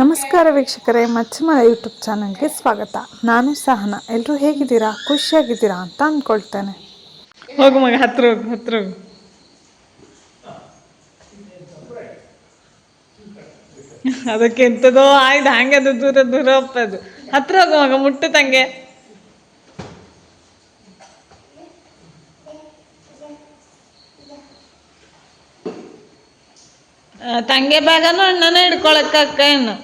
ನಮಸ್ಕಾರ ವೀಕ್ಷಕರೇ ಮಚ್ಚಮಲ ಯೂಟ್ಯೂಬ್ ಚಾನಲ್ಗೆ ಸ್ವಾಗತ. ನಾನು ಸಹನ. ಎಲ್ಲರೂ ಹೇಗಿದ್ದೀರಾ? ಖುಷಿಯಾಗಿದ್ದೀರಾ ಅಂತ ಅಂದ್ಕೊಳ್ತೇನೆ. ಹೋಗು ಮಗ, ಹತ್ರ ಹೋಗು ಹತ್ರ ಹೋಗು. ಅದಕ್ಕೆ ಎಂತದೋ ಆಯ್ದು, ಹಂಗೆ ಅದು ದೂರ ದೂರ ಹೋಗ್ತದು. ಹತ್ರ ಹೋಗು ಮಗ, ಮುಟ್ಟು ತಂಗೆ. ತಂಗೆ ಬ್ಯಾಗನು ಅಣ್ಣನ ಹಿಡ್ಕೊಳಕ್ಕ ಅಕ್ಕ ಇನ್ನು.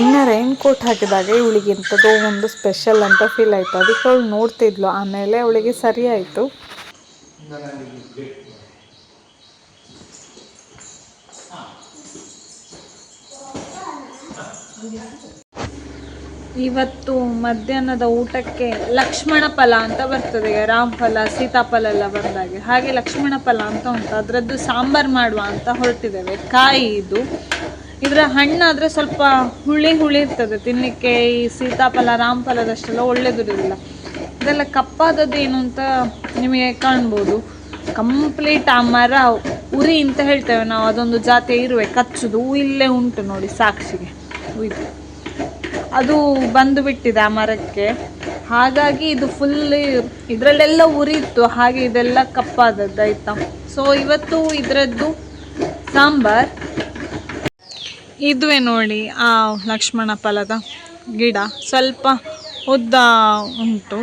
ಅಣ್ಣ ರೈನ್ ಕೋಟ್ ಹಾಕಿದಾಗ ಇವಳಿಗೆ ಎಂಥದೋ ಒಂದು ಸ್ಪೆಷಲ್ ಅಂತ ಫೀಲ್ ಆಯಿತು. ಅದಕ್ಕೆ ಅವಳು ನೋಡ್ತಿದ್ಲು. ಆಮೇಲೆ ಅವಳಿಗೆ ಸರಿ ಆಯಿತು. ಇವತ್ತು ಮಧ್ಯಾಹ್ನದ ಊಟಕ್ಕೆ ಲಕ್ಷ್ಮಣ ಫಲ ಅಂತ ಬರ್ತದೆ. ರಾಮ್ ಫಲ ಸೀತಾಫಲ ಎಲ್ಲ ಬಂದಾಗೆ. ಹಾಗೆ ಲಕ್ಷ್ಮಣ ಫಲ ಅಂತ ಉಂಟು. ಅದರದ್ದು ಸಾಂಬಾರ್ ಮಾಡುವ ಅಂತ ಹೊರಟಿದ್ದೇವೆ. ಕಾಯಿ ಇದು. ಇದರ ಹಣ್ಣಾದರೆ ಸ್ವಲ್ಪ ಹುಳಿ ಹುಳಿ ಇರ್ತದೆ. ತಿನ್ನಲಿಕ್ಕೆ ಈ ಸೀತಾಫಲ, ರಾಮಫಲದಷ್ಟೆಲ್ಲ ಒಳ್ಳೆಯದಿರೋದಿಲ್ಲ ಇದೆಲ್ಲ ಕಪ್ಪಾದದ್ದು ಏನು ಅಂತ ನಿಮಗೆ ಕಾಣ್ಬೋದು. ಕಂಪ್ಲೀಟ್ ಆ ಮರ, ಉರಿ ಅಂತ ಹೇಳ್ತೇವೆ ನಾವು. ಅದೊಂದು ಜಾತಿ ಇರುವೆ, ಕಚ್ಚುದು ಇಲ್ಲೇ ಉಂಟು ನೋಡಿ ಸಾಕ್ಷಿಗೆ. ಅದು ಬಂದು ಬಿಟ್ಟಿದೆ ಆ ಮರಕ್ಕೆ. ಹಾಗಾಗಿ ಇದು ಫುಲ್ ಇದರಲ್ಲೆಲ್ಲ ಉರಿ ಇತ್ತು. ಹಾಗೆ ಇದೆಲ್ಲ ಕಪ್ಪಾದದ್ದು, ಆಯ್ತಾ? ಸೊ ಇವತ್ತು ಇದರದ್ದು ಸಾಂಬಾರ್. ಇದುವೆ ನೋಡಿ, ಆ ಲಕ್ಷ್ಮಣ ಫಲದ ಗಿಡ. ಸ್ವಲ್ಪ ಉದ್ದ ಉಂಟು.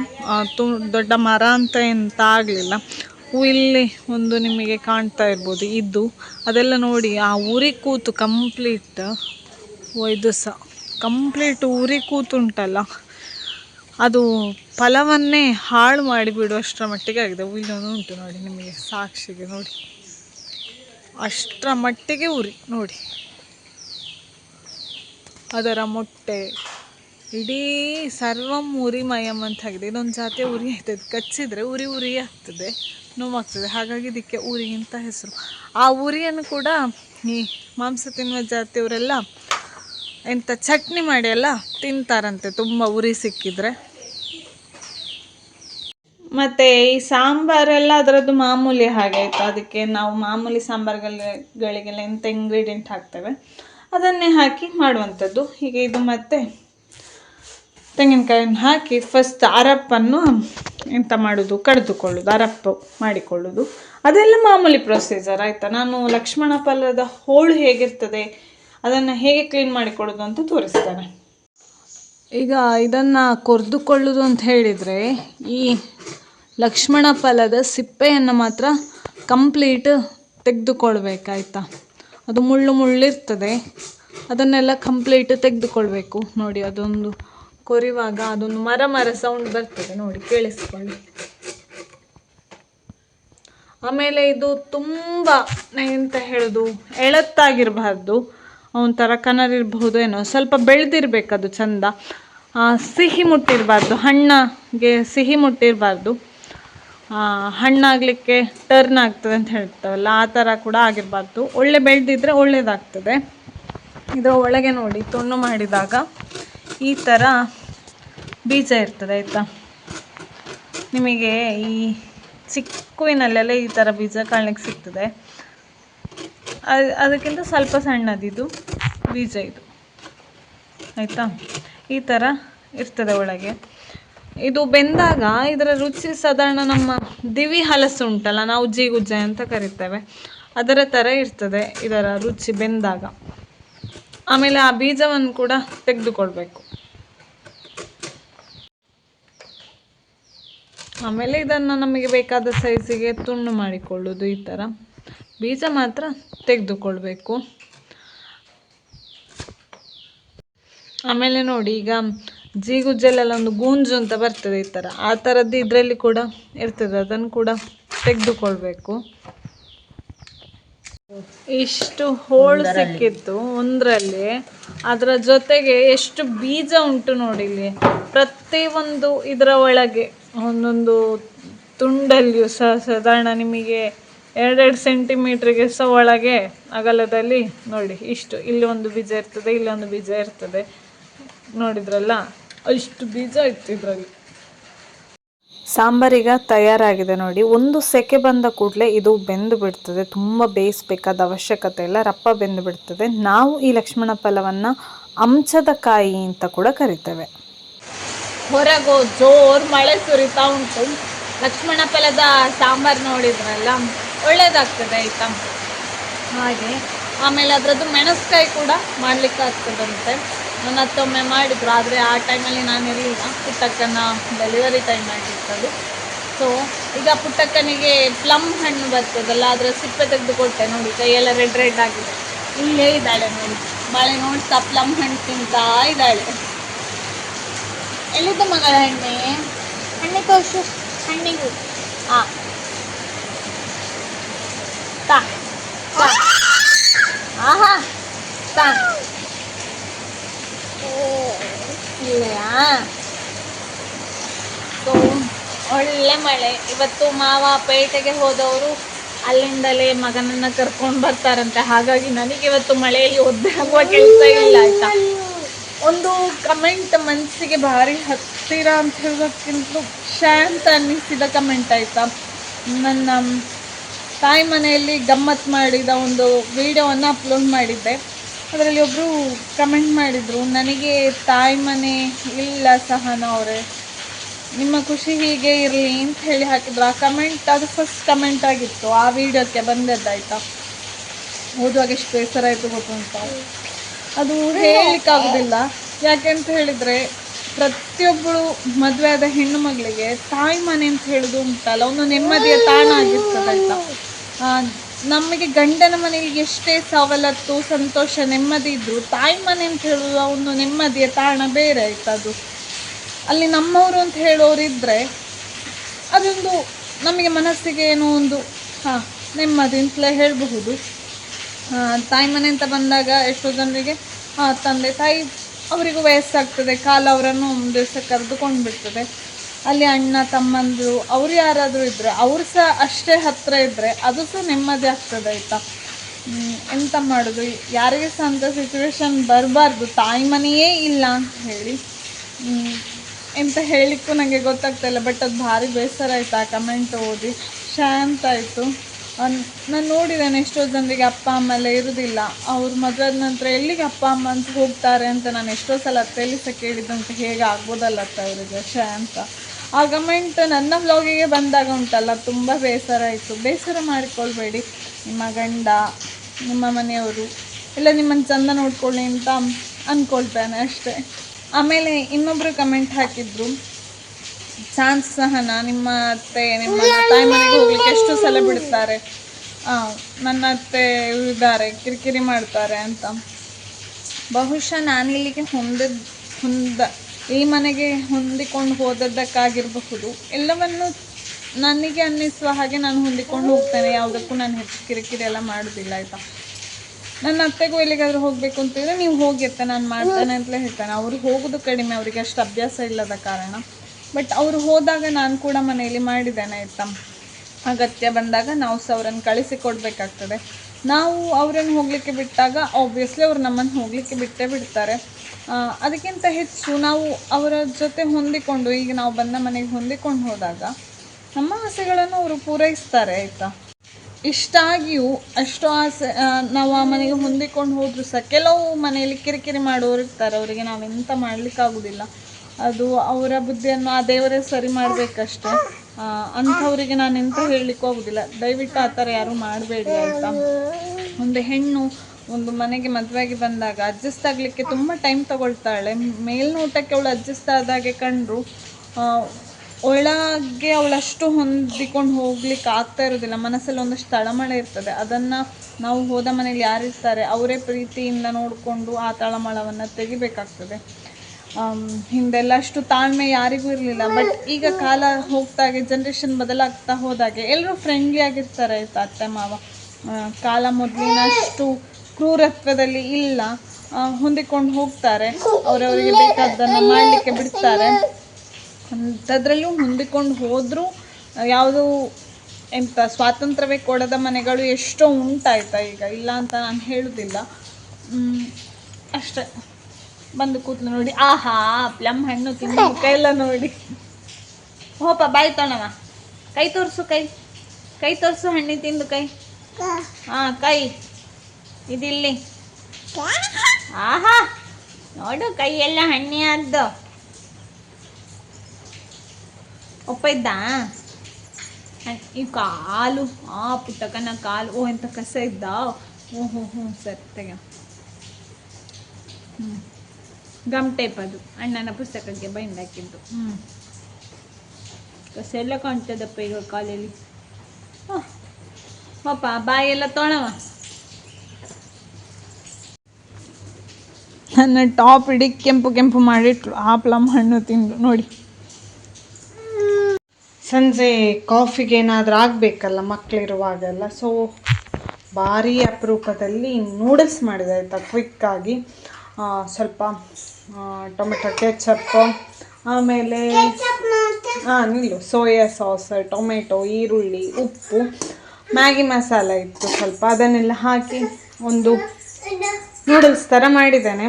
ತು, ದೊಡ್ಡ ಮರ ಅಂತ ಎಂತ ಆಗಲಿಲ್ಲ. ಇಲ್ಲಿ ಒಂದು ನಿಮಗೆ ಕಾಣ್ತಾ ಇರ್ಬೋದು. ಇದು, ಅದೆಲ್ಲ ನೋಡಿ, ಆ ಉರಿ ಕೂತು ಕಂಪ್ಲೀಟ್ ಇದು ಸಹ ಕಂಪ್ಲೀಟ್ ಉರಿ ಕೂತುಂಟಲ್ಲ. ಅದು ಫಲವನ್ನೇ ಹಾಳು ಮಾಡಿ ಬಿಡುವಷ್ಟರ ಮಟ್ಟಿಗೆ ಆಗಿದೆ. ಇಲ್ಲೊಂದು ಉಂಟು ನೋಡಿ, ನಿಮಗೆ ಸಾಕ್ಷಿಗೆ ನೋಡಿ. ಅಷ್ಟರ ಮಟ್ಟಿಗೆ ಉರಿ ನೋಡಿ. ಅದರ ಮೊಟ್ಟೆ. ಇಡೀ ಸರ್ವಂ ಉರಿಮಯಂ ಅಂತ ಆಗಿದೆ. ಇದೊಂದು ಜಾತಿಯ ಉರಿ ಆಯ್ತದೆ ಕಚ್ಚಿದ್ರೆ ಉರಿ ಉರಿ ಆಗ್ತದೆ, ನೋವಾಗ್ತದೆ. ಹಾಗಾಗಿ ಇದಕ್ಕೆ ಉರಿ ಅಂತ ಹೆಸರು. ಆ ಉರಿಯನ್ನು ಕೂಡ ಈ ಮಾಂಸ ತಿನ್ನುವ ಜಾತಿಯವರೆಲ್ಲ ಎಂಥ ಚಟ್ನಿ ಮಾಡಿ ಎಲ್ಲ ತಿಂತಾರಂತೆ. ತುಂಬ ಉರಿ ಸಿಕ್ಕಿದ್ರೆ. ಮತ್ತು ಈ ಸಾಂಬಾರೆಲ್ಲ ಅದರದ್ದು ಮಾಮೂಲಿ ಹಾಗೆ ಆಯಿತು. ಅದಕ್ಕೆ ನಾವು ಮಾಮೂಲಿ ಸಾಂಬಾರುಗಳಿಗೆಲ್ಲ ಎಂಥ ಇಂಗ್ರೀಡಿಯೆಂಟ್ ಹಾಕ್ತೇವೆ? ಅದನ್ನೇ ಹಾಕಿ ಮಾಡುವಂಥದ್ದು. ಹೀಗೆ ಇದು ಮತ್ತೆ ತೆಂಗಿನಕಾಯನ್ನು ಹಾಕಿ ಫಸ್ಟ್ ಅರಪ್ಪನ್ನು ಎಂತ ಮಾಡೋದು? ಕಡಿದುಕೊಳ್ಳೋದು ಅರಪ್ಪು ಮಾಡಿಕೊಳ್ಳೋದು. ಅದೆಲ್ಲ ಮಾಮೂಲಿ ಪ್ರೊಸೀಜರ್ ಆಯಿತಾ? ನಾನು ಲಕ್ಷ್ಮಣ ಫಲದ ಹೋಳು ಹೇಗಿರ್ತದೆ? ಅದನ್ನು ಹೇಗೆ ಕ್ಲೀನ್ ಮಾಡಿಕೊಳ್ಳೋದು ಅಂತ ತೋರಿಸ್ತೇನೆ. ಈಗ ಇದನ್ನು ಕೊರೆದುಕೊಳ್ಳೋದು ಅಂತ ಹೇಳಿದರೆ ಈ ಲಕ್ಷ್ಮಣ ಫಲದ ಸಿಪ್ಪೆಯನ್ನು ಮಾತ್ರ ಕಂಪ್ಲೀಟ್ ತೆಗೆದುಕೊಳ್ಬೇಕಾಯ್ತಾ? ಅದು ಮುಳ್ಳು ಮುಳ್ಳಿರ್ತದೆ. ಅದನ್ನೆಲ್ಲ ಕಂಪ್ಲೀಟ್ ತೆಗೆದುಕೊಳ್ಬೇಕು. ನೋಡಿ, ಅದೊಂದು ಕೊರಿವಾಗ ಅದೊಂದು ಮರ ಮರ ಸೌಂಡ್ ಬರ್ತದೆ. ನೋಡಿ, ಕೇಳಿಸ್ಕೊಳ್ಳಿ. ಆಮೇಲೆ ಇದು ತುಂಬ ಎಂತ ಹೇಳೋದು? ಎಳತ್ತಾಗಿರಬಾರ್ದು. ಒಂಥರ ಇರಬಹುದು ಏನೋ. ಸ್ವಲ್ಪ ಬೆಳೆದಿರ್ಬೇಕು ಅದು ಚಂದ. ಸಿಹಿ ಮುಟ್ಟಿರಬಾರ್ದು. ಹಣ್ಣಿಗೆ ಸಿಹಿ ಮುಟ್ಟಿರಬಾರ್ದು. ಹಣ್ಣಾಗಲಿಕ್ಕೆ ಟರ್ನ್ ಆಗ್ತದೆ ಅಂತ ಹೇಳ್ತಾವಲ್ಲ ಆ ಥರ ಕೂಡ ಆಗಿರಬಾರ್ದು. ಒಳ್ಳೆ ಬೆಳೆದಿದ್ರೆ ಒಳ್ಳೆಯದಾಗ್ತದೆ ಇದರ ಒಳಗೆ ನೋಡಿ ತುಂಡು ಮಾಡಿದಾಗ ಈ ಥರ ಬೀಜ ಇರ್ತದೆ, ಆಯಿತಾ? ನಿಮಗೆ ಈ ಚಿಕ್ಕುವಿನಲ್ಲೆಲ್ಲ ಈ ಥರ ಬೀಜ ಕಾಣ್ಲಿಕ್ಕೆ ಸಿಗ್ತದೆ. ಅದು ಅದಕ್ಕಿಂತ ಸ್ವಲ್ಪ ಸಣ್ಣದಿದು ಬೀಜ ಇದು. ಆಯಿತಾ? ಈ ಥರ ಇರ್ತದೆ ಒಳಗೆ. ಇದು ಬೆಂದಾಗ ಇದರ ರುಚಿ ಸಾಧಾರಣ ನಮ್ಮ ದಿವಿ ಹಲಸು ಉಂಟಲ್ಲ, ನಾವು ಜೀಗುಜ್ಜೆ ಅಂತ ಕರಿತೇವೆ. ಅದರ ಥರ ಇರ್ತದೆ ಇದರ ರುಚಿ ಬೆಂದಾಗ. ಆಮೇಲೆ ಆ ಬೀಜವನ್ನು ಕೂಡ ತೆಗೆದುಕೊಳ್ಬೇಕು. ಆಮೇಲೆ ಇದನ್ನು ನಮಗೆ ಬೇಕಾದ ಸೈಜಿಗೆ ತುಂಡು ಮಾಡಿಕೊಳ್ಳೋದು ಈ ಥರ ಬೀಜ ಮಾತ್ರ ತೆಗೆದುಕೊಳ್ಬೇಕು. ಆಮೇಲೆ ನೋಡಿ ಈಗ ಜೀಗುಜ್ಜಲೆಲ್ಲ ಒಂದು ಗೂಂಜು ಅಂತ ಬರ್ತದೆ ಈ ಥರ ಆ ಥರದ್ದು ಇದರಲ್ಲಿ ಕೂಡ ಇರ್ತದೆ. ಅದನ್ನು ಕೂಡ ತೆಗೆದುಕೊಳ್ಬೇಕು. ಇಷ್ಟು ಹೋಳು ಸಿಕ್ಕಿತ್ತು ಒಂದರಲ್ಲಿ. ಅದರ ಜೊತೆಗೆ ಎಷ್ಟು ಬೀಜ ಉಂಟು ನೋಡಿಲಿ ಇಲ್ಲಿ. ಪ್ರತಿಯೊಂದು ಇದರ ಒಳಗೆ ಒಂದೊಂದು ತುಂಡಲ್ಲಿಯೂ ಸಹ ಸಾಧಾರಣ ನಿಮಗೆ ಎರಡೆರಡು ಸೆಂಟಿಮೀಟ್ರಿಗೆ ಸಹ ಒಳಗೆ ಅಗಲದಲ್ಲಿ ನೋಡಿ. ಇಷ್ಟು ಇಲ್ಲಿ ಒಂದು ಬೀಜ ಇರ್ತದೆ ಇಲ್ಲೊಂದು ಬೀಜ ಇರ್ತದೆ. ನೋಡಿದ್ರಲ್ಲ ಅಷ್ಟು ಬೀಜ ಇತ್ತು ಇದರಲ್ಲಿ. ಸಾಂಬಾರೀಗ ತಯಾರಾಗಿದೆ ನೋಡಿ ಒಂದು ಸೆಕೆ ಬಂದ ಕೂಡಲೇ ಇದು ಬೆಂದು ಬಿಡ್ತದೆ. ತುಂಬ ಬೇಯಿಸ್ಬೇಕಾದ ಅವಶ್ಯಕತೆ ಇಲ್ಲ ರಪ್ಪ ಬೆಂದು ಬಿಡ್ತದೆ. ನಾವು ಈ ಲಕ್ಷ್ಮಣ ಫಲವನ್ನು ಅಂಚದ ಕಾಯಿ ಅಂತ ಕೂಡ ಕರಿತೇವೆ. ಹೊರಗೋ ಜೋರ್ ಮಳೆ ಸುರಿತಾ ಉಂಟು. ಲಕ್ಷ್ಮಣ ಫಲದ ಸಾಂಬಾರು ನೋಡಿದ್ರಲ್ಲ ಒಳ್ಳೇದಾಗ್ತದೆ ಆಯಿತಾ ಹಾಗೆ ಆಮೇಲೆ ಅದರದ್ದು ಮೆಣಸ್ಕಾಯಿ ಕೂಡ ಮಾಡ್ಲಿಕ್ಕೆ ಆಗ್ತದಂತೆ ನನ್ನ ಹತ್ತೊಮ್ಮೆ ಮಾಡಿದ್ರು, ಆದರೆ ಆ ಟೈಮಲ್ಲಿ ನಾನು ಇರಲಿಲ್ಲ. ಪುಟ್ಟಕ್ಕನ ಡೆಲಿವರಿ ಟೈಮ್ ಆಗಿರ್ತದು ಸೊ ಈಗ ಪುಟ್ಟಕ್ಕನಿಗೆ ಪ್ಲಮ್ ಹಣ್ಣು ಬರ್ತದಲ್ಲ ಅದರ ಸಿಪ್ಪೆ ತೆಗೆದು ಕೊಟ್ಟೆ ನೋಡಿ, ಕೈಯೆಲ್ಲ ರೆಡ್ ರೆಡ್ ಆಗಿದೆ. ಇಲ್ಲೇ ಇದ್ದಾಳೆ ನೋಡಿ. ಬಾಳೆ ನೋಡ್ತಾ ಪ್ಲಮ್ ಹಣ್ಣು ತಿಂತಾ ಇದ್ದಾಳೆ. ಎಲ್ಲಿದ್ದ ಮಗಳ ಹಣ್ಣೆ? ಹಣ್ಣೆ ತೋರ್ಸು. ಹಣ್ಣಿಗೂ. ತಾ. ತಾ. ಆಹಾ. ತಾ. ಇಲ್ಲಯಾ? ಒಳ್ಳೆ ಮಳೆ. ಇವತ್ತು ಮಾವ ಪೇಟೆಗೆ ಹೋದವರು ಅಲ್ಲಿಂದಲೇ ಮಗನನ್ನ ಕರ್ಕೊಂಡು ಬರ್ತಾರಂತೆ. ಹಾಗಾಗಿ ನನಗೆ ಇವತ್ತು ಮಳೆಯಲ್ಲಿ ಆಗುವ ಕೆಲಸ ಇಲ್ಲ, ಆಯ್ತಾ? ಒಂದು ಕಮೆಂಟ್ ಮನಸ್ಸಿಗೆ ಭಾರಿ ಹತ್ತಿರ ಅಂತ ಹೇಳೋದಕ್ಕಿಂತ ಶಾಂತ ಅನ್ನಿಸಿದ ಕಮೆಂಟ್ ಆಯ್ತಾ? ನನ್ನ ತಾಯಿ ಮನೆಯಲ್ಲಿ ಗಮ್ಮತ್ ಮಾಡಿದ ಒಂದು ವಿಡಿಯೋವನ್ನು ಅಪ್ಲೋಡ್ ಮಾಡಿದ್ದೆ. ಅದರಲ್ಲಿ ಒಬ್ಬರು ಕಮೆಂಟ್ ಮಾಡಿದರು ನನಗೆ ತಾಯಿ ಮನೆ ಇಲ್ಲ ಸಹನಾ ಅವರೇ. ನಿಮ್ಮ ಖುಷಿ ಹೀಗೆ ಇರಲಿ ಅಂತ ಹೇಳಿ ಹಾಕಿದ್ರು. ಆ ಕಮೆಂಟ್ ಅದು ಫಸ್ಟ್ ಕಮೆಂಟ್ ಆಗಿತ್ತು. ಆ ವಿಡಿಯೋಕ್ಕೆ ಬಂದದ್ದಾಯ್ತಾ ಓದುವಾಗ ಎಷ್ಟು ಬೇಸರ ಆಯಿತು ಅಂತ. ಅದು ಹೇಳಲಿಕ್ಕಾಗೋದಿಲ್ಲ ಯಾಕೆಂತ ಹೇಳಿದರೆ ಪ್ರತಿಯೊಬ್ಬಳು ಮದುವೆ ಆದ ಹೆಣ್ಣು ಮಗಳಿಗೆ ತಾಯಿ ಮನೆ ಅಂತ ಹೇಳೋದು ಉಂಟಲ್ಲ ಒಂದು ನೆಮ್ಮದಿಯ ತಾಣ ಆಗಿರ್ತದೆ ಆಯಿತಾ? ನಮಗೆ ಗಂಡನ ಮನೆಯಲ್ಲಿ ಎಷ್ಟೇ ಸವಲತ್ತು, ಸಂತೋಷ, ನೆಮ್ಮದಿ ಇದ್ದರೂ ತಾಯಿ ಮನೆ ಅಂತ ಹೇಳುವ ಒಂದು ನೆಮ್ಮದಿಯ ತಾಣ ಬೇರೆ ಆಯ್ತು ಅದು. ಅಲ್ಲಿ ನಮ್ಮವರು ಅಂತ ಹೇಳೋರು ಇದ್ದರೆ ಅದೊಂದು ನಮಗೆ ಮನಸ್ಸಿಗೆ ಏನೋ ಒಂದು, ಹಾಂ, ನೆಮ್ಮದಿ ಅಂತಲೇ ಹೇಳಬಹುದು. ತಾಯಿ ಮನೆ ಅಂತ ಬಂದಾಗ ಎಷ್ಟೋ ಜನರಿಗೆ ತಂದೆ ತಾಯಿ ಅವರಿಗೂ ವಯಸ್ಸಾಗ್ತದೆ, ಕಾಲ ಅವರನ್ನು ಒಂದು ದಿವಸ ಕರೆದುಕೊಂಡು ಬಿಡ್ತದೆ ಅಲ್ಲಿ ಅಣ್ಣ, ತಮ್ಮಂದಿರು, ಅವ್ರು ಯಾರಾದರೂ ಇದ್ದರೆ ಅವ್ರು ಸಹ ಅಷ್ಟೇ ಹತ್ತಿರ ಇದ್ದರೆ ಅದು ಸಹ ನೆಮ್ಮದಿ ಆಗ್ತದೆ, ಆಯಿತಾ? ಎಂತ ಮಾಡೋದು? ಯಾರಿಗೆ ಸಹ ಅಂಥ ಸಿಚುವೇಶನ್ ಬರಬಾರ್ದು. ತಾಯಿ ಮನೆಯೇ ಇಲ್ಲ ಅಂತ ಹೇಳಿ. ಎಂತ ಹೇಳಲಿಕ್ಕೂ ನನಗೆ ಗೊತ್ತಾಗ್ತಾ ಇಲ್ಲ ಬಟ್ ಅದು ಭಾರಿ ಬೇಸರ ಆಯಿತು ಆ ಕಮೆಂಟ್ ಓದಿ. ಶಾಂತ ಆಯಿತು. ನಾನು ನೋಡಿದ್ದೇನೆ ಎಷ್ಟೋ ಜನರಿಗೆ ಅಪ್ಪ, ಅಮ್ಮ ಎಲ್ಲ ಇರೋದಿಲ್ಲ. ಅವ್ರು ಮದುವೆ ನಂತರ ಎಲ್ಲಿಗೆ ಅಪ್ಪ, ಅಮ್ಮ ಅಂತ ಹೋಗ್ತಾರೆ ಅಂತ ನಾನು ಎಷ್ಟೋ ಸಲ ಸಹ ಕೇಳಿದ್ದಂತೆ ಹೇಗೆ ಆಗ್ಬೋದಲ್ಲ ಅವರಿಗೆ ಶಾಂತ. ಆ ಕಮೆಂಟ್ ನನ್ನ ವ್ಲಾಗಿಗೆ ಬಂದಾಗ ಉಂಟಲ್ಲ, ತುಂಬ ಬೇಸರ ಆಯಿತು. ಬೇಸರ ಮಾಡಿಕೊಳ್ಬೇಡಿ. ನಿಮ್ಮ ಗಂಡ, ನಿಮ್ಮ ಮನೆಯವರು ಎಲ್ಲ ನಿಮ್ಮನ್ನು ಚಂದ ನೋಡ್ಕೊಳ್ಳಿ ಅಂತ ಅಂದ್ಕೊಳ್ತೇನೆ ಅಷ್ಟೇ. ಆಮೇಲೆ ಇನ್ನೊಬ್ಬರು ಕಮೆಂಟ್ ಹಾಕಿದ್ರು ಚಾನ್ಸ್ ಸಹನ ನಿಮ್ಮ ಅತ್ತೆ, ನಿಮ್ಮ ತಾಯಿ ಮನೆಗೆ ಹೋಗ್ಲಿಕ್ಕೆ ಎಷ್ಟು ಸಲ ಬಿಡ್ತಾರೆ? ನನ್ನ ಅತ್ತೆ ಇದ್ದಾರೆ, ಕಿರಿಕಿರಿ ಮಾಡ್ತಾರೆ ಅಂತ. ಬಹುಶಃ ನಾನು ಇಲ್ಲಿಗೆ ಹೊಂದಿದ್, ಹೊಂದ ಈ ಮನೆಗೆ ಹೊಂದಿಕೊಂಡು ಹೋದದ್ದಕ್ಕಾಗಿರಬಹುದು. ಎಲ್ಲವನ್ನು ನನಗೆ ಅನ್ನಿಸುವ ಹಾಗೆ ನಾನು ಹೊಂದಿಕೊಂಡು ಹೋಗ್ತೇನೆ. ಯಾವುದಕ್ಕೂ ನಾನು ಹೆಚ್ಚು ಕಿರಿಕಿರಿ ಎಲ್ಲ ಮಾಡೋದಿಲ್ಲ, ಆಯಿತಾ? ನನ್ನ ಅತ್ತೆಗೂ ಎಲ್ಲಿಗಾದ್ರೂ ಹೋಗಬೇಕು ಅಂತಿದ್ರೆ ನೀವು ಹೋಗಿ ಅತ್ತೆ, ನಾನು ಮಾಡ್ತೇನೆ ಅಂತಲೇ ಹೇಳ್ತಾನೆ. ಅವರು ಹೋಗೋದು ಕಡಿಮೆ, ಅವರಿಗೆ ಅಷ್ಟು ಅಭ್ಯಾಸ ಇಲ್ಲದ ಕಾರಣ. ಬಟ್ ಅವರು ಹೋದಾಗ ನಾನು ಕೂಡ ಮನೆಯಲ್ಲಿ ಮಾಡಿದ್ದೇನೆ, ಆಯಿತಾ? ಅಗತ್ಯ ಬಂದಾಗ ನಾವು ಸಹ ಅವರನ್ನು ಕಳಿಸಿ ಕೊಡಬೇಕಾಗ್ತದೆ ನಾವು ಅವರನ್ನು ಹೋಗಲಿಕ್ಕೆ ಬಿಟ್ಟಾಗ ಆಬ್ವಿಯಸ್ಲಿ ಅವ್ರು ನಮ್ಮನ್ನು ಹೋಗಲಿಕ್ಕೆ ಬಿಟ್ಟೇ ಬಿಡ್ತಾರೆ. ಅದಕ್ಕಿಂತ ಹೆಚ್ಚು ನಾವು ಅವರ ಜೊತೆ ಹೊಂದಿಕೊಂಡು, ಈಗ ನಾವು ಬಂದ ಮನೆಗೆ ಹೊಂದಿಕೊಂಡು ಹೋದಾಗ, ನಮ್ಮ ಆಸೆಗಳನ್ನು ಅವರು ಪೂರೈಸ್ತಾರೆ, ಆಯಿತಾ? ಇಷ್ಟಾಗಿಯೂ ಅಷ್ಟು ಆಸೆ ನಾವು ಆ ಮನೆಗೆ ಹೊಂದಿಕೊಂಡು ಹೋದ್ರು ಸಹ, ಕೆಲವು ಮನೆಯಲ್ಲಿ ಕಿರಿಕಿರಿ ಮಾಡೋರು ಇರ್ತಾರೆ, ಅವರಿಗೆ ನಾವೆಂತ ಮಾಡಲಿಕ್ಕಾಗೋದಿಲ್ಲ. ಅದು ಅವರ ಬುದ್ಧಿಯನ್ನು ಆ ದೇವರೇ ಸರಿ ಮಾಡಬೇಕಷ್ಟೆ. ಅಂಥವರಿಗೆ ನಾನು ಎಂತ ಹೇಳಲಿಕ್ಕೆ ಆಗೋದಿಲ್ಲ. ದಯವಿಟ್ಟು ಆ ಥರ ಯಾರೂ ಮಾಡಬೇಡಿ ಅಂತ. ಒಂದು ಹೆಣ್ಣು ಒಂದು ಮನೆಗೆ ಮದುವೆಯಾಗಿ ಬಂದಾಗ ಅಡ್ಜಸ್ಟ್ ಆಗಲಿಕ್ಕೆ ತುಂಬ ಟೈಮ್ ತಗೊಳ್ತಾಳೆ. ಮೇಲ್ನೋಟಕ್ಕೆ ಅವಳು ಅಡ್ಜಸ್ಟ್ ಆದಾಗೆ ಕಂಡರು ಒಳಗೆ ಅವಳಷ್ಟು ಹೊಂದಿಕೊಂಡು ಹೋಗ್ಲಿಕ್ಕೆ ಆಗ್ತಾ ಇರೋದಿಲ್ಲ. ಮನಸ್ಸಲ್ಲಿ ಒಂದಷ್ಟು ತಳಮಳ ಇರ್ತದೆ. ಅದನ್ನು ನಾವು ಹೋದ ಮನೇಲಿ ಯಾರಿರ್ತಾರೆ, ಅವರೇ ಪ್ರೀತಿಯಿಂದ ನೋಡಿಕೊಂಡು ಆ ತಳಮಳವನ್ನು ತೆಗಿಬೇಕಾಗ್ತದೆ. ಹಿಂದೆಲ್ಲ ಅಷ್ಟು ತಾಳ್ಮೆ ಯಾರಿಗೂ ಇರಲಿಲ್ಲ. ಬಟ್ ಈಗ ಕಾಲ ಹೋಗ್ತಾಗೆ ಜನ್ರೇಷನ್ ಬದಲಾಗ್ತಾ ಹೋದಾಗೆ. ಎಲ್ಲರೂ ಫ್ರೆಂಡ್ಲಿ ಆಗಿರ್ತಾರೆ ಅತ್ತೆ ಮಾವ. ಕಾಲ ಮೊದಲಿನಷ್ಟು ಕ್ರೂರತ್ವದಲ್ಲಿ ಇಲ್ಲ. ಹೊಂದಿಕೊಂಡು ಹೋಗ್ತಾರೆ. ಅವರವರಿಗೆ ಬೇಕಾದ್ದನ್ನು ಮಾಡಲಿಕ್ಕೆ ಬಿಡ್ತಾರೆ. ಅಂಥದ್ರಲ್ಲೂ ಹೊಂದಿಕೊಂಡು ಹೋದರೂ ಯಾವುದು ಎಂಥ ಸ್ವಾತಂತ್ರ್ಯವೇ ಕೊಡದ ಮನೆಗಳು ಎಷ್ಟೋ ಉಂಟಾಯ್ತಾ ಈಗ. ಇಲ್ಲ ಅಂತ ನಾನು ಹೇಳುವುದಿಲ್ಲ ಮ್, ಅಷ್ಟೇ. ಬಂದು ಕೂತ್ ನೋಡಿ. ಆಹಾ, ಪ್ಲಮ್ ಹಣ್ಣು ತಿಂದು ಕೈಲ್ಲ ನೋಡಿ. ಹೋಪ, ಬಾಯ್ ತೋಣವ ಕೈ ತೋರಿಸು, ಕೈ. ಕೈ ತೋರಿಸು ಹಣ್ಣಿ ತಿಂದು ಕೈ. ಹಾ, ಕೈ. ಇದಿಲ್ಲಿ. ಆಹಾ, ನೋಡು ಕೈ ಎಲ್ಲ ಹಣ್ಣಿ ಆದ್ದು ಒಪ್ಪ ಇದ್ದ ಈ ಕಾಲು, ಆ ಪುಟ್ಟಕನ ಕಾಲು. ಓ, ಎಂತ ಕಸ ಇದ್ದ? ಓ ಹ್ಞೂ ಹ್ಞೂ ಸರಿ ತೆಗ ಹ್ಞೂ ಗಮ್ ಟೈಪ್ ಅದು. ಅಣ್ಣನ ಪುಸ್ತಕಕ್ಕೆ ಬೈಂಡ್ ಹಾಕಿದ್ದು. ಹ್ಞೂ ಕಸ ಎಲ್ಲ ಕಾಣ್ತದಪ್ಪ ಈಗ ಕಾಲಲ್ಲಿ. ಪಾಪ ಬಾಯೆಲ್ಲ ತೊಳವ ನನ್ನ ಟಾಪ್ ಇಡಿ ಕೆಂಪು ಕೆಂಪು ಮಾಡಿಟ್ಲು ಆ ಪ್ಲಮ್ ಹಣ್ಣು ತಿಂದು ನೋಡಿ. ಸಂಜೆ ಕಾಫಿಗೆ ಏನಾದರೂ ಆಗಬೇಕಲ್ಲ ಮಕ್ಕಳಿರುವಾಗೆಲ್ಲ ಸೊ ಭಾರಿ ಅಪರೂಪದಲ್ಲಿ ನೂಡಲ್ಸ್ ಮಾಡಿದೆ ಆಯಿತಾ ಕ್ವಿಕ್ಕಾಗಿ ಸ್ವಲ್ಪ ಟೊಮೆಟೊ ಕೆಚಪ್ ಆಮೇಲೆ ಹಾಂ ನಿಲ್ಲು. ಸೋಯಾ ಸಾಸ್ ಟೊಮೆಟೊ ಈರುಳ್ಳಿ ಉಪ್ಪು ಮ್ಯಾಗಿ ಮಸಾಲ ಇತ್ತು ಸ್ವಲ್ಪ. ಅದನ್ನೆಲ್ಲ ಹಾಕಿ ಒಂದು ನೂಡಲ್ಸ್ ಥರ ಮಾಡಿದ್ದೇನೆ.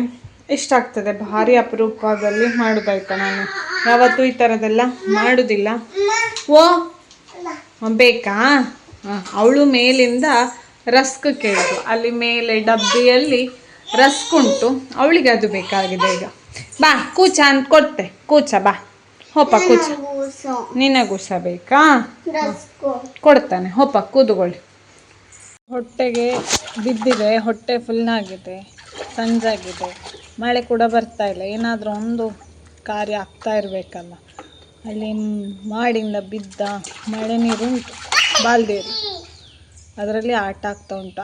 ಇಷ್ಟ ಆಗ್ತದೆ. ಭಾರಿ ಅಪರೂಪದಲ್ಲಿ ಮಾಡೋದಾಯ್ತಾ ನಾನು. ಯಾವತ್ತೂ ಈ ಥರದ್ದೆಲ್ಲ ಮಾಡೋದಿಲ್ಲ. ಓ ಹ, ಬೇಕಾ ಅವಳು ಮೇಲಿಂದ ರಸ್ಕ್ ಕೇಳಿದ್ರು ಅಲ್ಲಿ ಮೇಲೆ ಡಬ್ಬಿಯಲ್ಲಿ ರಸ್ಕ್ ಉಂಟು ಅವಳಿಗೆ ಅದು ಬೇಕಾಗಿದೆ ಈಗ. ಬಾ, ಕೂಚ ಅಂತ ಕೊಡ್ತೆ ಕೂಚ, ಬಾ. ಹೋಪ, ಕೂಚ. ನಿನಗೂಸ ಬೇಕಾ? ಕೊಡ್ತಾನೆ. ಹೋಪ ಕೂದುಕೊಳ್ಳಿ ಹೊಟ್ಟೆಗೆ ಬಿದ್ದಿದೆ. ಹೊಟ್ಟೆ ಫುಲ್ ಆಗಿದೆ. ಸಂಜಾಗಿದೆ ಮಳೆ ಕೂಡ ಬರ್ತಾ ಇಲ್ಲ. ಏನಾದರೂ ಒಂದು ಕಾರ್ಯ ಆಗ್ತಾ ಇರಬೇಕಲ್ಲ. ಅಲ್ಲಿ ಮಾಡಿಂದ ಬಿದ್ದ ಮಳೆ ನೀರು ಉಂಟು ಬಾಲ್ದೇರು. ಅದರಲ್ಲಿ ಆಟ ಆಗ್ತಾ ಉಂಟು.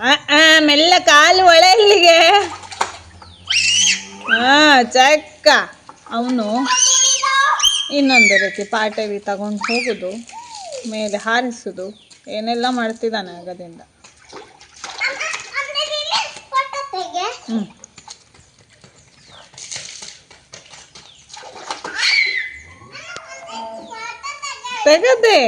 ಮೆಲ್ಲ ಕಾಲು ಒಳೆ ಇಲ್ಲಿಗೆ. ಚಕ್ಕ. ಅವನು ಇನ್ನೊಂದು ರೀತಿ ಪಾಟೇಲಿ ತಗೊಂಡು ಹೋಗೋದು ಮೇಲೆ ಹಾರಿಸೋದು ಏನೆಲ್ಲ ಮಾಡ್ತಿದ್ದಾನೆ ಆಗದಿಂದ ಹ್ಮ್. ತೆಗದೆ.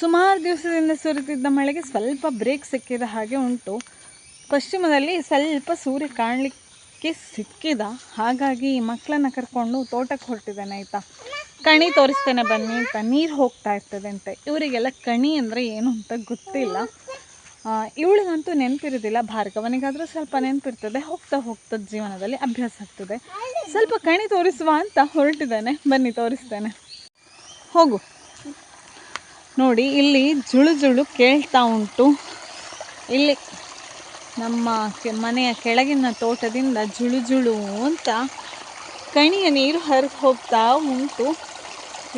ಸುಮಾರು ದಿವಸದಿಂದ ಸುರಿತಿದ್ದ ಮಳೆಗೆ ಸ್ವಲ್ಪ ಬ್ರೇಕ್ ಸಿಕ್ಕಿದ ಹಾಗೆ ಉಂಟು. ಪಶ್ಚಿಮದಲ್ಲಿ ಸ್ವಲ್ಪ ಸೂರ್ಯ ಕಾಣಲಿಕ್ಕೆ ಸಿಕ್ಕಿದ. ಹಾಗಾಗಿ ಮಕ್ಕಳನ್ನ ಕರ್ಕೊಂಡು ತೋಟಕ್ಕೆ ಹೊರಟಿದ್ದಾನೆ, ಆಯಿತಾ? ಕಣಿ ತೋರಿಸ್ತೇನೆ ಬನ್ನಿ ಅಂತ. ನೀರು ಹೋಗ್ತಾ ಇರ್ತದೆ ಅಂತ. ಇವರಿಗೆಲ್ಲ ಕಣಿ ಅಂದರೆ ಏನು ಅಂತ ಗೊತ್ತಿಲ್ಲ. ಇವಳಿಗಂತೂ ನೆನಪಿರೋದಿಲ್ಲ, ಭಾರ್ಗವನಿಗಾದರೂ ಸ್ವಲ್ಪ ನೆನಪಿರ್ತದೆ, ಹೋಗ್ತಾ ಹೋಗ್ತಾ ಜೀವನದಲ್ಲಿ ಅಭ್ಯಾಸ ಆಗ್ತದೆ. ಸ್ವಲ್ಪ ಕಣಿ ತೋರಿಸುವ ಅಂತ ಹೊರಟಿದ್ದಾನೆ, ಬನ್ನಿ ತೋರಿಸ್ತೇನೆ. ಹೋಗು. ನೋಡಿ, ಇಲ್ಲಿ ಜುಳು ಜುಳು ಕೇಳ್ತಾ ಉಂಟು. ಇಲ್ಲಿ ನಮ್ಮ ಮನೆಯ ಕೆಳಗಿನ ತೋಟದಿಂದ ಜುಳು ಜುಳು ಅಂತ ಕಣಿಯ ನೀರು ಹರಿದು ಹೋಗ್ತಾ ಉಂಟು.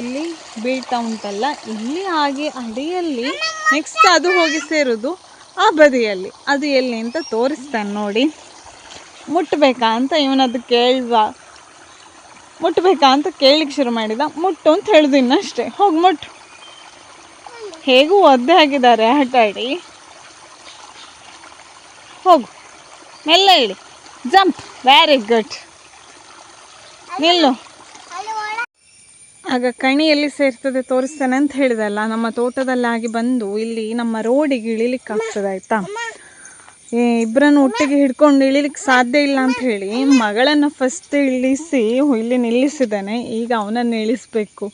ಇಲ್ಲಿ ಬೀಳ್ತಾ ಉಂಟಲ್ಲ, ಇಲ್ಲಿ ಹಾಗೆ ಅಡಿಯಲ್ಲಿ ನೆಕ್ಸ್ಟ್ ಅದು ಹೋಗಿ ಸೇರೋದು. ಆ ಬದಿಯಲ್ಲಿ. ಅದು ಎಲ್ಲಿ ಅಂತ ತೋರಿಸ್ತಾನೆ ನೋಡಿ. ಮುಟ್ಟಬೇಕಾ ಅಂತ ಇವನದು ಕೇಳುವ ಮುಟ್ಟಬೇಕಾ ಅಂತ ಕೇಳಲಿಕ್ಕೆ ಶುರು ಮಾಡಿದ. ಮುಟ್ಟು ಅಂತ ಹೇಳಿದ್ರು ಇನ್ನಷ್ಟೇ. ಹೋಗಿ ಮುಟ್ಟು. ಹೇಗೂ ಒದ್ದೆ ಆಗಿದ್ದಾರೆ ಆಟ ಆಡಿ ಹೋಗು. ಮೆಲ್ಲ ಹೇಳಿ ಜಂಪ್. ವೆರಿ ಗುಡ್ ನಿಲ್ಲು. ಆಗ ಕಣಿ ಎಲ್ಲಿ ಸೇರ್ತದೆ ತೋರಿಸ್ತೇನೆ ಅಂತ ಹೇಳಿದಲ್ಲ, ನಮ್ಮ ತೋಟದಲ್ಲಾಗಿ ಬಂದು ಇಲ್ಲಿ ನಮ್ಮ ರೋಡಿಗೆ ಇಳಿಲಿಕ್ಕೆ ಆಗ್ತದೆ ಆಯ್ತಾ? ಇಬ್ಬರನ್ನು ಒಟ್ಟಿಗೆ ಹಿಡ್ಕೊಂಡು ಇಳಿಲಿಕ್ಕೆ ಸಾಧ್ಯ ಇಲ್ಲ ಅಂತ ಹೇಳಿ ಮಗಳನ್ನು ಫಸ್ಟ್ ಇಳಿಸಿ, ಇಲ್ಲಿ ನಿಲ್ಲಿಸಿದ್ದಾನೆ, ಈಗ ಅವನನ್ನು ಇಳಿಸ್ಬೇಕು.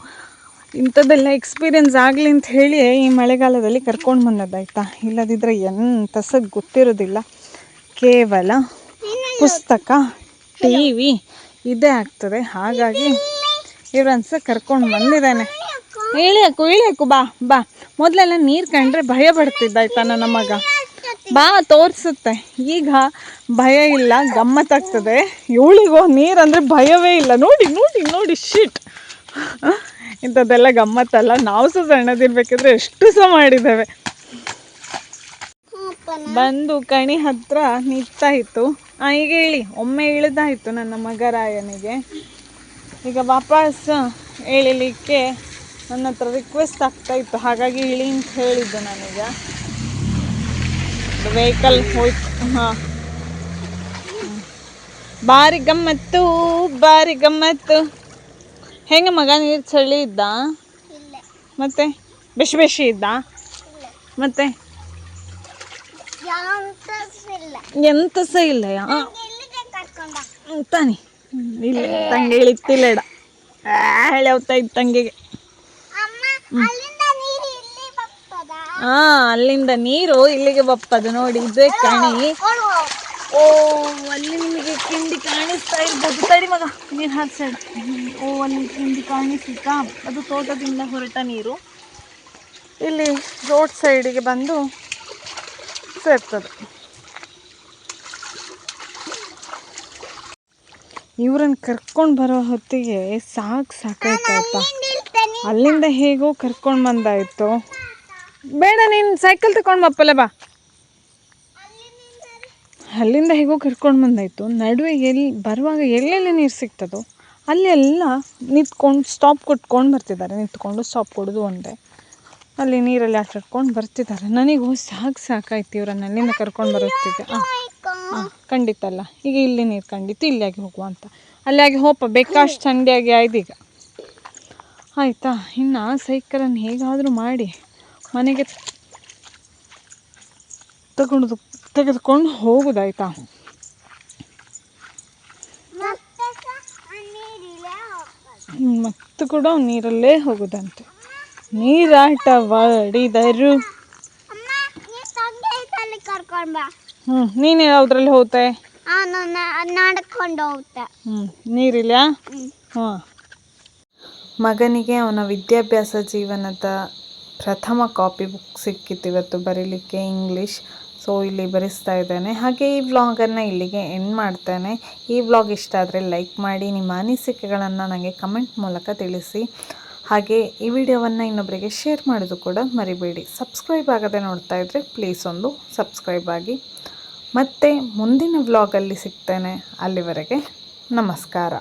ಇಂಥದ್ದೆಲ್ಲ ಎಕ್ಸ್ಪೀರಿಯನ್ಸ್ ಆಗಲಿ ಅಂತ ಹೇಳಿ ಈ ಮಳೆಗಾಲದಲ್ಲಿ ಕರ್ಕೊಂಡು ಬಂದದ್ದಾಯ್ತಾ ಇಲ್ಲದಿದ್ದರೆ ಸಹ ಗೊತ್ತಿರೋದಿಲ್ಲ. ಕೇವಲ ಪುಸ್ತಕ ಟಿ ವಿ ಇದೇ ಆಗ್ತದೆ. ಹಾಗಾಗಿ ಇವ್ರನ್ನ ಸಹ ಕರ್ಕೊಂಡು ಬಂದಿದ್ದಾನೆ. ಇಳಿಯಕು ಇಳಿಯಕು ಬಾ ಬಾ. ಮೊದಲೆಲ್ಲ ನೀರು ಕಂಡ್ರೆ ಭಯ ಪಡ್ತಿದ್ದಾಯ್ತಾ ನನ್ನ ಮಗ. ಬಾ, ತೋರಿಸುತ್ತೆ. ಈಗ ಭಯ ಇಲ್ಲ, ಗಮ್ಮತ್ತಾಗ್ತದೆ. ಇವಳಿಗೋ ನೀರಂದರೆ ಭಯವೇ ಇಲ್ಲ. ನೋಡಿ ನೋಡಿ ನೋಡಿ ಶಿಟ್ ಇಂಥದ್ದೆಲ್ಲ ಗಮ್ಮತ್ತಲ್ಲ. ನಾವು ಸಹ ಸಣ್ಣದಿರ್ಬೇಕಿದ್ರೆ ಎಷ್ಟು ಸಹ ಮಾಡಿದ್ದೇವೆ. ಬಂದು ಕಣಿ ಹತ್ರ ನಿಂತಾಯಿತು. ಈಗ ಇಳಿ. ಒಮ್ಮೆ ಇಳಿದಾಯಿತು ನನ್ನ ಮಗ ರಾಯನಿಗೆ. ಈಗ ವಾಪಸ್ ಇಳಿಲಿಕ್ಕೆ ನನ್ನ ಹತ್ರ ರಿಕ್ವೆಸ್ಟ್ ಆಗ್ತಾ ಇತ್ತು. ಹಾಗಾಗಿ ಇಳಿ ಅಂತ ಹೇಳಿದ್ದು ನಾನೀಗ. ವೆಹಿಕಲ್ ಹೋಯ್ತು. ಹಾಂ. ಭಾರಿ ಗಮ್ಮತ್ತು ಭಾರಿ ಗಮ್ಮತ್ತು. ಹೆಂಗೆ ಮಗ ನೀರು ಚಳಿ ಇದ್ದ? ಮತ್ತೆ? ಬಿಸಿ ಬಿಸಿ ಇದ್ದ? ಮತ್ತೆ? ಎಂತ ಸಹ ಇಲ್ಲ. ತಾನಿ. ಇಲ್ಲ ಇಳಿತಿಲ್ಲ ಇಡ. ಹೇಳಿ ಹೋಗ್ತಾ ತಂಗಿಗೆ. ಹಾ ಅಲ್ಲಿಂದ ನೀರು ಇಲ್ಲಿಗೆ ಬಪ್ಪದ ನೋಡಿ ಇದೇ ಕಣಿ. ಓ ಅಲ್ಲಿ ನಿಮಗೆ ಕಿಂಡಿ ಕಾಣಿಸ್ತಾ ಇರ್ಬೋದು. ತಡಿ ಮಗ ನೀರು ಹಾಕ್ಸಾಡ. ಓ ಅಲ್ಲಿ ಕಿಂಡಿ ಕಾಣಿಸುತ್ತಾ ಅದು ತೋಟದಿಂದ ಹೊರಟ ನೀರು. ಇಲ್ಲಿ ರೋಡ್ ಸೈಡಿಗೆ ಬಂದು ಸೇರ್ತದೆ. ಇವ್ರನ್ನ ಕರ್ಕೊಂಡು ಬರೋ ಹೊತ್ತಿಗೆ ಸಾಕು ಸಾಕಾಯ್ತಪ್ಪ. ಅಲ್ಲಿಂದ ಹೇಗೋ ಕರ್ಕೊಂಡು ಬಂದಾಯ್ತು. ಬೇಡ ನೀನು ಸೈಕಲ್ ತಗೊಂಡು ಬಪ್ಪಲ್ಲ ಬಾ. ಅಲ್ಲಿಂದ ಹೇಗೋ ಕರ್ಕೊಂಡು ಬಂದಾಯಿತು. ನಡುವೆ ಎಲ್ಲಿ ಬರುವಾಗ ಎಲ್ಲೆಲ್ಲಿ ನೀರು ಸಿಗ್ತದೋ ಅಲ್ಲೆಲ್ಲ ನಿಂತ್ಕೊಂಡು ಸ್ಟಾಪ್ ಕೊಟ್ಕೊಂಡು ಬರ್ತಿದ್ದಾರೆ. ನಿಂತ್ಕೊಂಡು ಸ್ಟಾಪ್ ಕೊಡೋದು ಒಂದೇ. ಅಲ್ಲಿ ನೀರಲ್ಲಿ ಆಟ ಆಡ್ಕೊಂಡು ಬರ್ತಿದ್ದಾರೆ. ನನಗೂ ಸಾಕು ಸಾಕಾಯ್ತು ಇವ್ರನ್ನ ಅಲ್ಲಿಂದ ಕರ್ಕೊಂಡು ಬರುತ್ತಿದ್ದೆ ಹಾಂ ಹಾಂ ಖಂಡಿತ ಅಲ್ಲ. ಈಗ ಇಲ್ಲಿ ನೀರು ಖಂಡಿತ ಇಲ್ಲಿಯಾಗಿ ಹೋಗುವ ಅಂತ. ಅಲ್ಲಿಯಾಗಿ ಹೋಪ ಬೇಕಾಷ್ಟು ಚಂಡಿಯಾಗಿ ಆಯ್ತು ಈಗ. ಆಯಿತಾ? ಇನ್ನು ಸೈಕಲನ್ನು ಹೇಗಾದರೂ ಮಾಡಿ ಮನೆಗೆ ತಗೊಂಡು ತೆಗೆದುಕೊಂಡು ಹೋಗೋದಾಯ್ತಾ? ಮತ್ತು ಕೂಡ ನೀರಲ್ಲೇ ಹೋಗುದಂತೆ. ನೀರಾಟವಾಡಿದರು ಕರ್ಕೊಂಡ್ ಬಾ. ಹ್ಞೂ ನೀನು ಯಾವುದ್ರಲ್ಲಿ ಹೋಗ್ತೆ ನಡ್ಕೊಂಡು ಹೋಗುತ್ತೆ ಹ್ಞೂ ನೀರಿಲ್ಲ ಹಾಂ. ಮಗನಿಗೆ ಅವನ ವಿದ್ಯಾಭ್ಯಾಸ ಜೀವನದ ಪ್ರಥಮ ಕಾಪಿ ಬುಕ್ ಸಿಕ್ಕಿತ್ತು ಇವತ್ತು ಬರೀಲಿಕ್ಕೆ ಇಂಗ್ಲೀಷ್ ಸೊ ಇಲ್ಲಿ ಬರೆಸ್ತಾ ಇದ್ದಾನೆ. ಹಾಗೆ ಈ ವ್ಲಾಗನ್ನು ಇಲ್ಲಿಗೆ ಎಂಡ್ ಮಾಡ್ತೇನೆ. ಈ ವ್ಲಾಗ್ ಇಷ್ಟ ಆದರೆ ಲೈಕ್ ಮಾಡಿ ನಿಮ್ಮ ಅನಿಸಿಕೆಗಳನ್ನು ನನಗೆ ಕಮೆಂಟ್ ಮೂಲಕ ತಿಳಿಸಿ. ಹಾಗೆ ಈ ವಿಡಿಯೋವನ್ನು ಇನ್ನೊಬ್ಬರಿಗೆ ಶೇರ್ ಮಾಡೋದು ಕೂಡ ಮರಿಬೇಡಿ. ಸಬ್ಸ್ಕ್ರೈಬ್ ಆಗದೆ ನೋಡ್ತಾ ಇದ್ದರೆ ಪ್ಲೀಸ್ ಒಂದು ಸಬ್ಸ್ಕ್ರೈಬ್ ಆಗಿ. ಮತ್ತೆ ಮುಂದಿನ ವ್ಲಾಗಲ್ಲಿ ಸಿಗ್ತೇನೆ. ಅಲ್ಲಿವರೆಗೆ ನಮಸ್ಕಾರ.